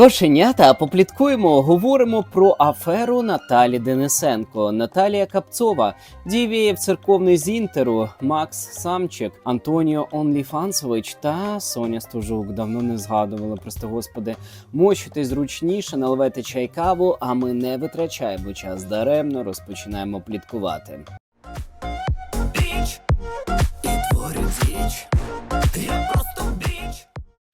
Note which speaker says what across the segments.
Speaker 1: Кошенята попліткуємо, говоримо про аферу Наталі Денисенко, Наталія Капцова, Дівєєв церковний з Інтеру, Макс Самчик, Антоніо Онліфансович та Соня Стужук. Давно не згадували, прости господи. Мочите зручніше, наливайте чай каву, а ми не витрачаємо час даремно, розпочинаємо пліткувати.
Speaker 2: біч і діч. Я просто.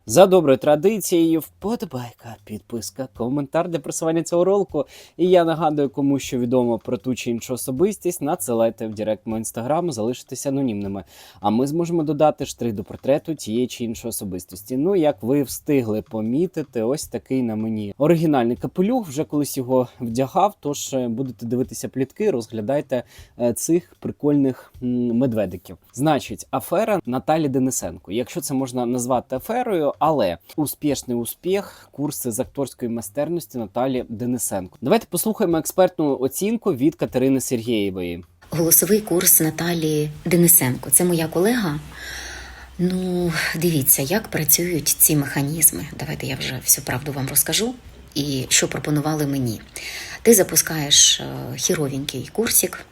Speaker 1: За доброю традицією, вподобайка, підписка, коментар для просування цього ролику. І я нагадую, кому що відомо про ту чи іншу особистість, надсилайте в директ мого інстаграму, залишитися анонімними. А ми зможемо додати штрих до портрету тієї чи іншої особистості. Ну, як ви встигли помітити, ось такий на мені оригінальний капелюх. Вже колись його вдягав. Тож е, будете дивитися плітки, розглядайте е, цих прикольних медведиків. Значить, афера Наталі Денисенко. Якщо це можна назвати аферою, але успішний успіх, курси з акторської майстерності Наталі Денисенко. Давайте послухаємо експертну оцінку від Катерини Сергієвої.
Speaker 3: Голосовий курс Наталії Денисенко. Це моя колега. Ну, дивіться, як працюють ці механізми. Давайте я вже всю правду вам розкажу. І що пропонували мені. Ти запускаєш е, хіровенький курсик.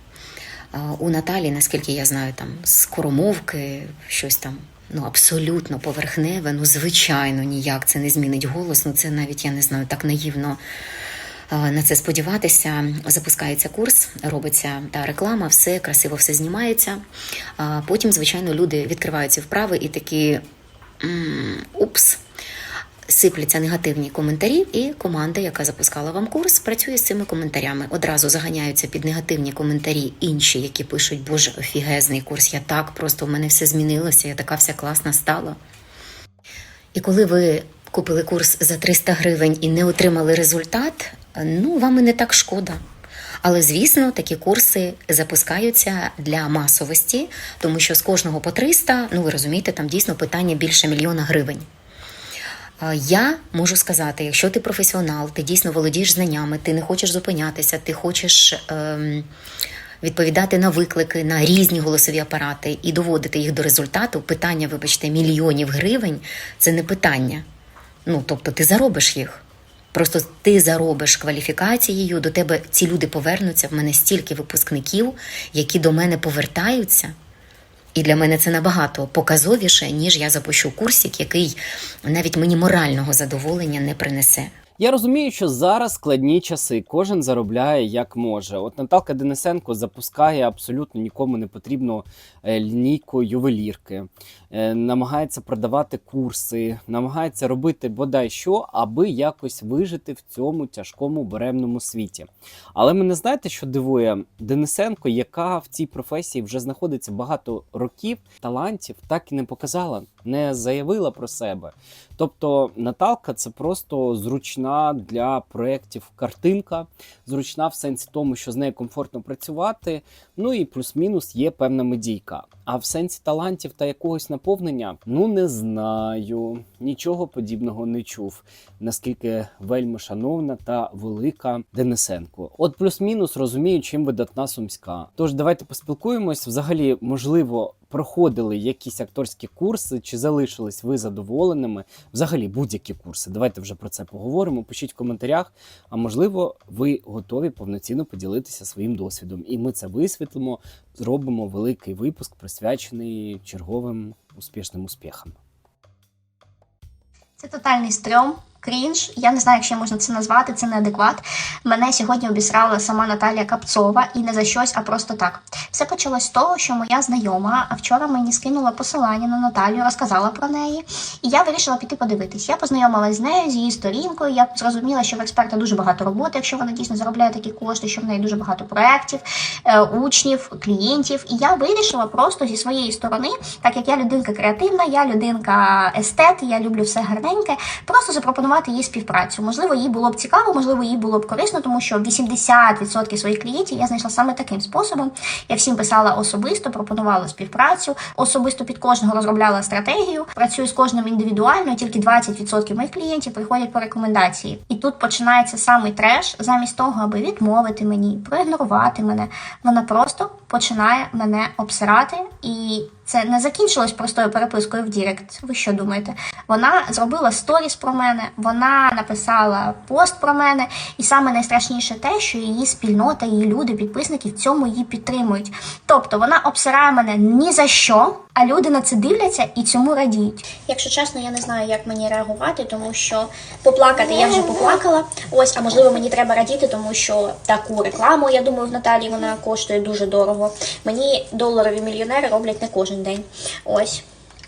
Speaker 3: Е, У Наталі, наскільки я знаю, там скоромовки, щось там ну абсолютно поверхневе. Ну, звичайно, ніяк це не змінить голос. Ну, це навіть я не знаю, так наївно е, на це сподіватися. Запускається курс, робиться та реклама, все красиво все знімається. Потім, звичайно, люди відкривають ці вправи і такі упс. Сипляться негативні коментарі, і команда, яка запускала вам курс, працює з цими коментарями. Одразу заганяються під негативні коментарі інші, які пишуть, Боже, офігезний курс, я так, просто в мене все змінилося, я така вся класна стала. І коли ви купили курс за 300 гривень і не отримали результат, ну вам і не так шкода. Але звісно, такі курси запускаються для масовості, тому що з кожного по 300, ну ви розумієте, там дійсно питання більше мільйона гривень. Я можу сказати, якщо ти професіонал, ти дійсно володієш знаннями, ти не хочеш зупинятися, ти хочеш ем, відповідати на виклики, на різні голосові апарати і доводити їх до результату, питання, вибачте, мільйонів гривень це не питання. Ну, тобто ти заробиш їх. Просто ти заробиш кваліфікацією, до тебе ці люди повернуться. В мене стільки випускників, які до мене повертаються. І для мене це набагато показовіше, ніж я запущу курсик, який навіть мені морального задоволення не принесе.
Speaker 1: Я розумію, що зараз складні часи, кожен заробляє як може. От Наталка Денисенко запускає абсолютно нікому не потрібну е, лінійку ювелірки, е, намагається продавати курси, намагається робити бодай що, аби якось вижити в цьому тяжкому буремному світі. Але мене знаєте, що дивує Денисенко, яка в цій професії вже знаходиться багато років, талантів так і не показала, не заявила про себе. Тобто Наталка це просто зручна для проєктів картинка, зручна в сенсі тому, що з нею комфортно працювати. Ну і плюс-мінус є певна медійка. А в сенсі талантів та якогось наповнення, ну не знаю, нічого подібного не чув. Наскільки вельми шановна та велика Денисенко. От плюс-мінус розумію, чим видатна сумська. Тож давайте поспілкуємось. Взагалі, можливо, проходили якісь акторські курси, чи залишились ви задоволеними? Взагалі, будь-які курси. Давайте вже про це поговоримо. Пишіть в коментарях. А можливо, ви готові повноцінно поділитися своїм досвідом. І ми це висвітлимо, зробимо великий випуск, присвячений черговим успішним успіхам.
Speaker 4: Це тотальний стрьом, крінж. Я не знаю, як ще можна це назвати, це неадекват. Мене сьогодні обісрала сама Наталія Капцова і не за щось, а просто так. Все почалось з того, що моя знайома вчора мені скинула посилання на Наталію, розказала про неї, і я вирішила піти подивитись. Я познайомилась з нею, з її сторінкою. Я зрозуміла, що в експерта дуже багато роботи, якщо вона дійсно заробляє такі кошти, що в неї дуже багато проєктів, е, учнів, клієнтів. І я вирішила просто зі своєї сторони, так як я людинка креативна, я людинка естет, я люблю все гарненьке, просто запропонувати їй співпрацю. Можливо, їй було б цікаво, можливо, їй було б корисно, тому що 80% своїх клієнтів я знайшла саме таким способом. Я всім писала особисто, пропонувала співпрацю, особисто під кожного розробляла стратегію. Працюю з кожним індивідуально, тільки 20% моїх клієнтів приходять по рекомендації. І тут починається самий треш, замість того, аби відмовити мені, проігнорувати мене. Вона просто починає мене обсирати, і це не закінчилось простою перепискою в Дірект. Ви що думаєте? Вона зробила сторіс про мене, вона написала пост про мене, і саме найстрашніше те, що її спільнота, її люди, підписники в цьому її підтримують. Тобто вона обсирає мене ні за що, а люди на це дивляться і цьому радіють. Якщо чесно, я не знаю, як мені реагувати, тому що поплакати я вже поплакала. Ось, а можливо, мені треба радіти, тому що таку рекламу, я думаю, в Наталії вона коштує дуже дорого. Мені доларові мільйонери роблять не кожен день. Ось.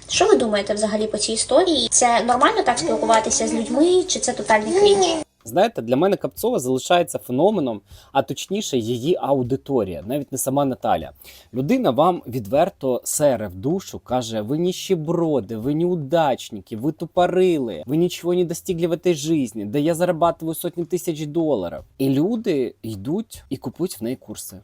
Speaker 4: Що ви думаєте взагалі по цій історії? Це нормально так спілкуватися з людьми, чи це тотальний крінж?
Speaker 1: Знаєте, для мене Капцова залишається феноменом, а точніше, її аудиторія, навіть не сама Наталя. Людина вам відверто сере в душу, каже: ви ніщеброди, ви неудачники, ви тупорили, ви нічого не достигли в этой житті, де я зарабатываю сотні тисяч доларів. І люди йдуть і купують в неї курси,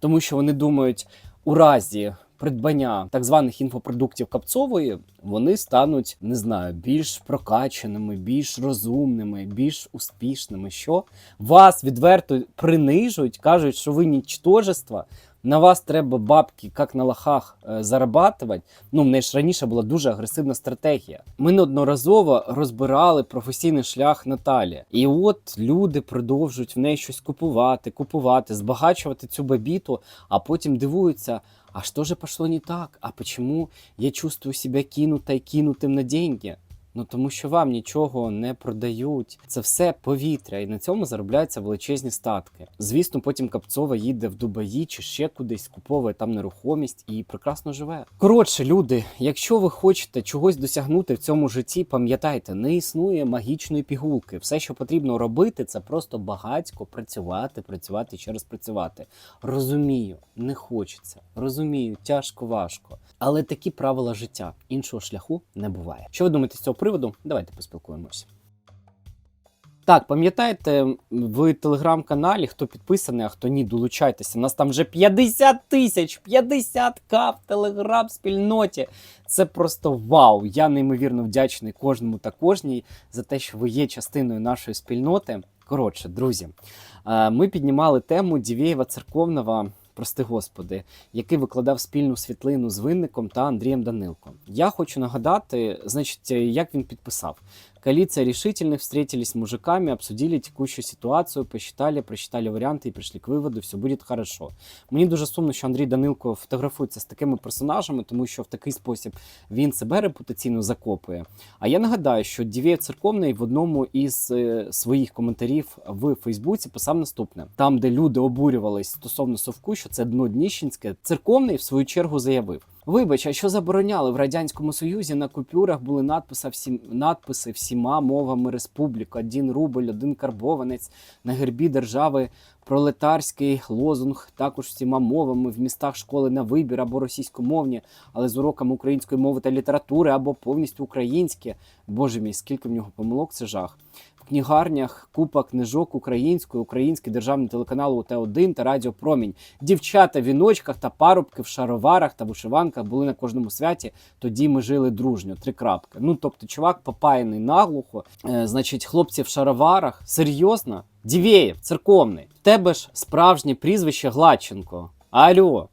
Speaker 1: тому що вони думають, у разі. Придбання так званих інфопродуктів Капцової вони стануть не знаю більш прокаченими, більш розумними, більш успішними. Що вас відверто принижують, кажуть, що ви нічтожества. На вас треба бабки, як на лохах, е, зарабатувати. Ну, в неї ж раніше була дуже агресивна стратегія. Ми неодноразово розбирали професійний шлях Наталі. І от люди продовжують в неї щось купувати, купувати, збагачувати цю бабіту, а потім дивуються. А что же пошло не так? А почему я чувствую себя кинутой, кинутим на деньги? Ну тому що вам нічого не продають. Це все повітря, і на цьому заробляються величезні статки. Звісно, потім Капцова їде в Дубаї чи ще кудись, куповує там нерухомість і прекрасно живе. Коротше, люди, якщо ви хочете чогось досягнути в цьому житті, пам'ятайте, не існує магічної пігулки. Все, що потрібно робити, це просто багатько працювати, працювати ще раз працювати. Розумію, не хочеться. Розумію, тяжко, важко. Але такі правила життя. Іншого шляху не буває. Що ви думаєте з цього приводу? Давайте поспілкуємося. Так, пам'ятаєте, в телеграм-каналі, хто підписаний, а хто ні, долучайтеся. У нас там вже 50 тисяч, 50к в телеграм-спільноті. Це просто вау! Я неймовірно вдячний кожному та кожній за те, що ви є частиною нашої спільноти. Коротше, друзі, е, ми піднімали тему Дівєєва церковного. Прости господи, який викладав спільну світлину з винником та Андрієм Данилком. Я хочу нагадати, значить, як він підписав. Коалиция решительных встретились с мужиками, обсудили текущую ситуацию, посчитали, просчитали варіанти і прийшли к виводу, все буде хорошо. Мені дуже сумно, що Андрій Данилко фотографується з такими персонажами, тому що в такий спосіб він себе репутаційно закопує. А я нагадаю, що Дівєєв церковний в одному із е, своїх коментарів в Фейсбуці писав наступне: там, де люди обурювались стосовно совку, що це дно Дніщенське, церковний в свою чергу заявив. Вибач, а що забороняли в радянському союзі на купюрах були надписи всі надписи всіма мовами республік: один рубль, один карбованець на гербі держави. Пролетарський лозунг також всіма мовами в містах школи на вибір або російськомовні, але з уроками української мови та літератури, або повністю українське. Боже мій, скільки в нього помилок, це жах. В книгарнях купа книжок українською, український державний телеканал УТ1 та Радіо Промінь. Дівчата в віночках та парубки в шароварах та вишиванках були на кожному святі. Тоді ми жили дружньо. Три крапки. Ну тобто, чувак попаяний наглухо. Е, значить, хлопці в шароварах. Серйозно? Дівєєв, церковний. В тебе ж справжнє прізвище Гладченко. Алло.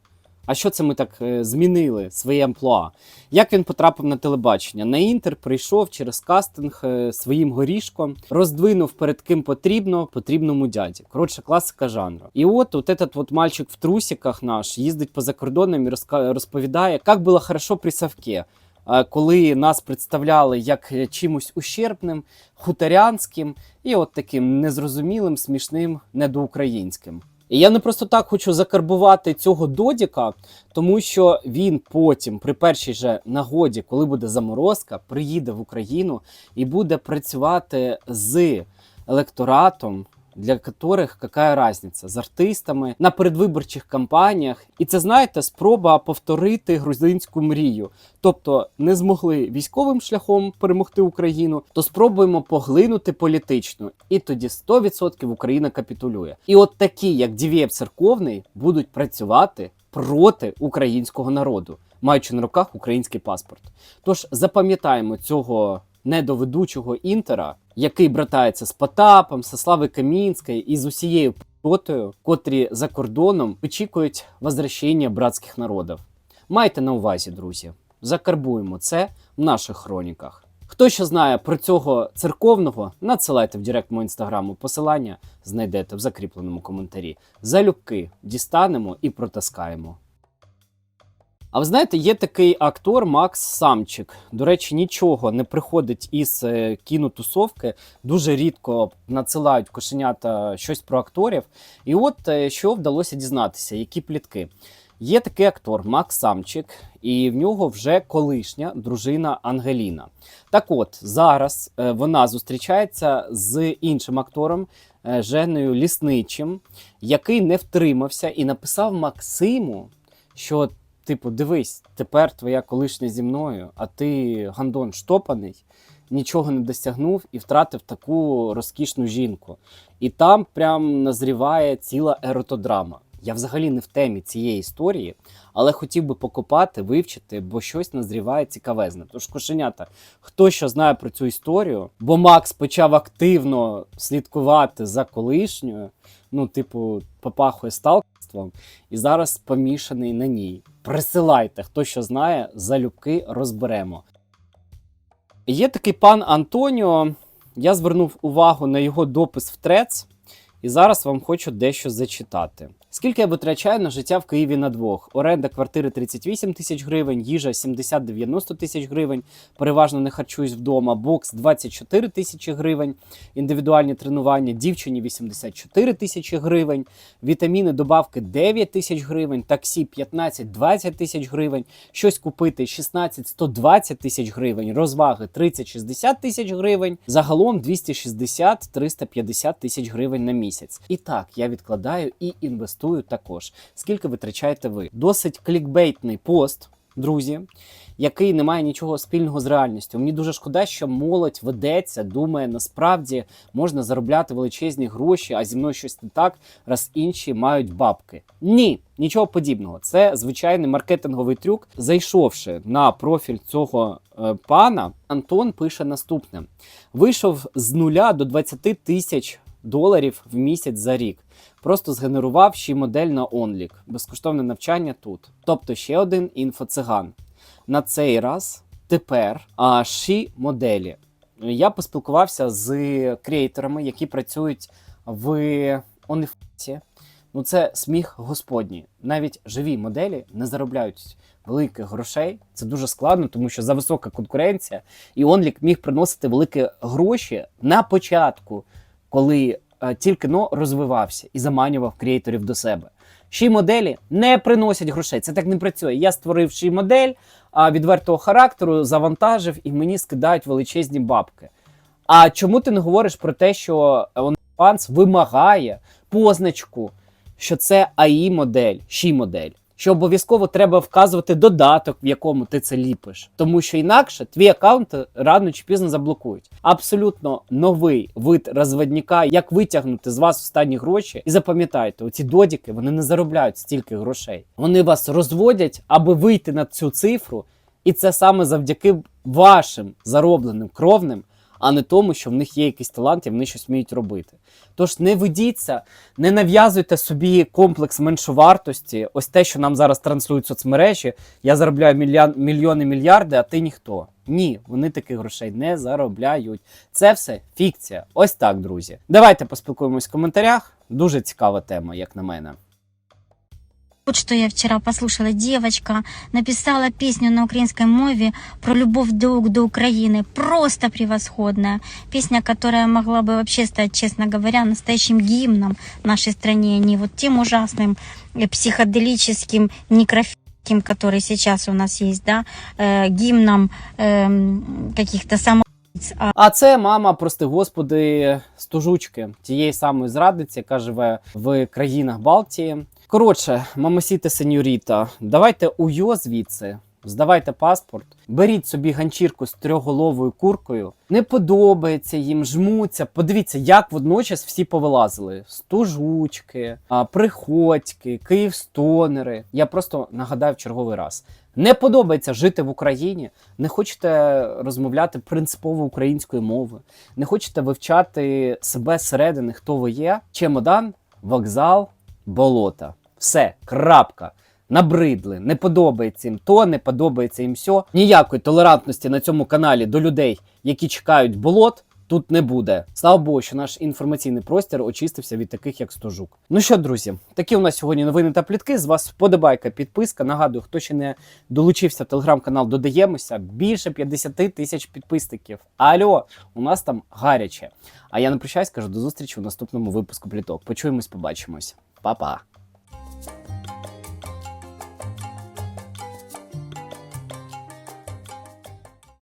Speaker 1: А що це ми так е, змінили своє амплуа? Як він потрапив на телебачення? На інтер прийшов через кастинг е, своїм горішком, роздвинув перед ким потрібно, потрібному дяді. Коротше, класика жанру. І от от этот вот мальчик в трусиках наш їздить по закордонам і розповідає, як було хорошо при Савке. Коли нас представляли як чимось ущербним, хуторянським і от таким незрозумілим, смішним, недоукраїнським. І я не просто так хочу закарбувати цього додіка, тому що він потім, при першій же нагоді, коли буде заморозка, приїде в Україну і буде працювати з електоратом. Для яких яка різниця з артистами на передвиборчих кампаніях, і це знаєте, спроба повторити грузинську мрію. Тобто не змогли військовим шляхом перемогти Україну, то спробуємо поглинути політично, і тоді 100% Україна капітулює. І от такі, як Дівєєв церковний, будуть працювати проти українського народу, маючи на руках український паспорт. Тож запам'ятаємо цього недоведучого інтера, який братається з Потапом, з Слави Камінської і з усією ротою, котрі за кордоном очікують возвращення братських народів. Майте на увазі, друзі, закарбуємо це в наших хроніках. Хто ще знає про цього церковного, надсилайте в директ мого інстаграму посилання, знайдете в закріпленому коментарі. Залюбки дістанемо і протаскаємо. А ви знаєте, є такий актор Макс Самчик. До речі, нічого не приходить із е, кінотусовки. Дуже рідко надсилають кошенята щось про акторів. І от е, що вдалося дізнатися, які плітки. Є такий актор Макс Самчик, і в нього вже колишня дружина Ангеліна. Так от зараз е, вона зустрічається з іншим актором Женою Лісничим, який не втримався і написав Максиму, що, типу, дивись, тепер твоя колишня зі мною, а ти гандон штопаний, нічого не досягнув і втратив таку розкішну жінку. І там прям назріває ціла еротодрама. Я взагалі не в темі цієї історії, але хотів би покопати, вивчити, бо щось назріває цікавезне. Тож, кошенята, хто що знає про цю історію, бо Макс почав активно слідкувати за колишньою, ну, типу, попахує сталкерством, і зараз помішаний на ній. Присилайте, хто що знає, залюбки розберемо. Є такий пан Антоніо. Я звернув увагу на його допис в трец, і зараз вам хочу дещо зачитати. Скільки я витрачаю на життя в Києві на двох? Оренда квартири 38 тисяч гривень, їжа 70-90 тисяч гривень, переважно не харчуюсь вдома, бокс 24 тисячі гривень, індивідуальні тренування дівчині 84 тисячі гривень, вітаміни, добавки 9 тисяч гривень, таксі 15-20 тисяч гривень, щось купити 16-120 тисяч гривень, розваги 30-60 тисяч гривень, загалом 260-350 тисяч гривень на місяць. І так, я відкладаю і інвестую також. Скільки витрачаєте ви? Досить клікбейтний пост, друзі, який не має нічого спільного з реальністю. Мені дуже шкода, що молодь ведеться, думає, насправді можна заробляти величезні гроші, а зі мною щось не так, раз інші мають бабки. Ні, нічого подібного. Це звичайний маркетинговий трюк. Зайшовши на профіль цього е, пана, Антон пише наступне: вийшов з нуля до 20 тисяч доларів в місяць за рік. Просто згенерував ще модель на OnLeak. Безкоштовне навчання тут. Тобто ще один інфоциган. На цей раз тепер ші моделі. Я поспілкувався з креаторами, які працюють в OnlyFans. Ну це сміх господній. Навіть живі моделі не заробляють великих грошей. Це дуже складно, тому що за висока конкуренція, і OnLeak міг приносити великі гроші на початку, коли тільки но розвивався і заманював креаторів до себе. Ші моделі не приносять грошей. Це так не працює. Я створив ші модель відвертого характеру, завантажив і мені скидають величезні бабки. А чому ти не говориш про те, що OnlyFans вимагає позначку, що це АІ модель, ші модель? Що обов'язково треба вказувати додаток, в якому ти це ліпиш, тому що інакше твій аккаунт рано чи пізно заблокують. Абсолютно новий вид розводника, як витягнути з вас останні гроші. І запам'ятайте, оці додіки вони не заробляють стільки грошей. Вони вас розводять, аби вийти на цю цифру, і це саме завдяки вашим заробленим кровним, а не тому, що в них є якийсь талант і вони щось вміють робити. Тож не ведіться, не нав'язуйте собі комплекс меншовартості. Ось те, що нам зараз транслюють соцмережі. Я заробляю мільян, мільйони мільярди, а ти ніхто. Ні, вони таких грошей не заробляють. Це все фікція. Ось так, друзі. Давайте поспілкуємось в коментарях. Дуже цікава тема, як на мене.
Speaker 5: Вот что я вчера послушала. Девочка написала песню на украинской мове про любовь друг до Украины. Просто превосходная. Песня, которая могла бы вообще стать, честно говоря, настоящим гимном нашей стране, а не вот тем ужасным э, психоделическим некрофильским, который сейчас у нас есть, да, э, гимном эм, каких-то самых
Speaker 1: А це мама, прости господи, стужучки тієї самої зрадниці, яка живе в країнах Балтії. Коротше, мамасіте сеньоріта, давайте уйо звідси. Здавайте паспорт, беріть собі ганчірку з трьохголовою куркою. Не подобається їм, жмуться. Подивіться, як водночас всі повилазили: стужучки, приходьки, київстонери. Я просто нагадаю в черговий раз. Не подобається жити в Україні, не хочете розмовляти принципово українською мовою, не хочете вивчати себе зсередини, хто ви є. Чемодан вокзал, болота. Все, крапка. Набридли, не подобається їм то, не подобається їм сьо. Ніякої толерантності на цьому каналі до людей, які чекають болот, тут не буде. Слава Богу, що наш інформаційний простір очистився від таких, як стожук. Ну що, друзі, такі у нас сьогодні новини та плітки. З вас вподобайка, підписка. Нагадую, хто ще не долучився в телеграм-канал, додаємося. Більше 50 тисяч підписників. Алло, у нас там гаряче. А я не прощаюсь, кажу до зустрічі у наступному випуску пліток. Почуємось, побачимось. 爸爸